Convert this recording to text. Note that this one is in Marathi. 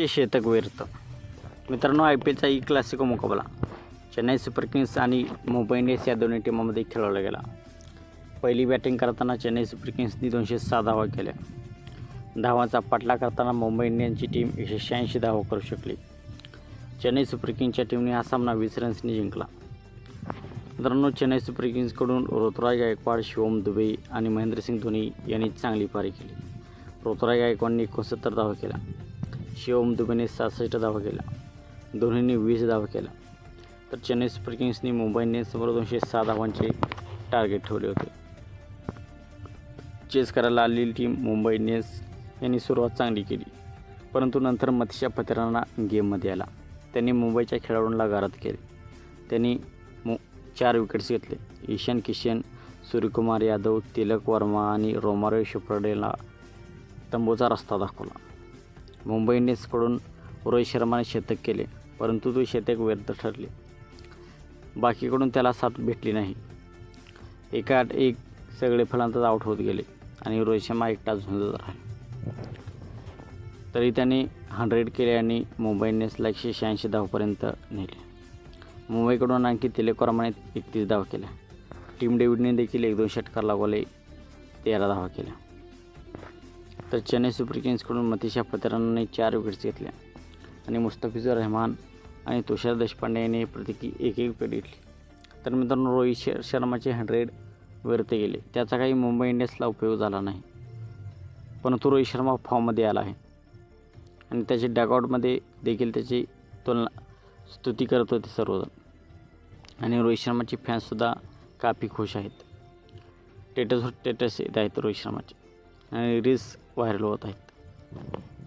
रोहितचे शतक व्यर्थ मित्रांनो आय पी एलचा ई क्लासिको मुकाबला. चेन्नई सुपर किंग्स आणि मुंबई इंडियन्स या दोन्ही टीमामध्ये खेळवला गेला. पहिली बॅटिंग करताना चेन्नई सुपर किंग्सनी दोनशे सहा धावा केल्या. धावांचा पाठला करताना मुंबई इंडियन्सची टीम एकशे शहाऐंशी धावा करू शकली. चेन्नई सुपर किंग्सच्या टीमने हा सामना वीस रन्सनी जिंकला. मित्रांनो चेन्नई सुपर किंग्सकडून ऋतुराज गायकवाड शिवम दुबे आणि महेंद्रसिंग धोनी यांनी चांगली पारी केली. ऋतुराज गायकवाडने एकोणसत्तर धावा केला शिवम दुबेने सहासष्ट धावा केला. धोनीने वीस धावा केला. तर चेन्नई सुपर किंग्सने मुंबई इंडियन्ससमोर दोनशे सहा धावांचे टार्गेट ठेवले होते. चेस करायला आलेली टीम मुंबई इंडियन्स यांनी सुरुवात चांगली केली. परंतु नंतर मतिशा फतेरांना गेममध्ये आला. त्यांनी मुंबईच्या खेळाडूंना गारद केले. त्यांनी मु चार विकेट्स घेतले. ईशान किशन सूर्यकुमार यादव तिलक वर्मा आणि रोमारो शुप्रडेला तंबूचा रस्ता दाखवला. मुंबई इंडियन्सकडून रोहित शर्माने शतक केले परंतु तो शतक व्यर्थ ठरले. बाकीकडून त्याला साथ भेटली नाही. एका आठ एक सगळे फलंदाज आउट होत गेले आणि रोहित शर्मा एकटा झुंजत राहिला. तरी त्याने हंड्रेड केले आणि मुंबई इंडियन्सला एकशे शहाऐंशी धावपर्यंत नेले. मुंबईकडून आणखी तिलक एकतीस धावा केल्या. टीम डेव्हिडने देखील एक दोन षटकार लागवले तेरा धावा केल्या. तर चेन्नई सुपर किंग्सकडून मतिशा पत्रांनी चार विकेट्स घेतल्या आणि मुस्तफिजुर रहमान आणि तुषार देशपांडे यांनी प्रत्येकी एक एक विकेट घेतली. तर मित्रांनो रोहित श शर्माचे हंड्रेड व्यर्थ गेले. त्याचा काही मुंबई इंडियन्सला उपयोग झाला नाही. परंतु रोहित शर्मा फॉर्ममध्ये आला आहे. आणि त्याचे डॅकआउटमध्ये देखील त्याची तुलना स्तुती करत होते सर्वजण. आणि रोहित शर्माचे फॅन्ससुद्धा काफी खुश आहेत. टेटस टेटस येत आहेत रोहित शर्माचे. आणि रील्स व्हायरल होत आहेत.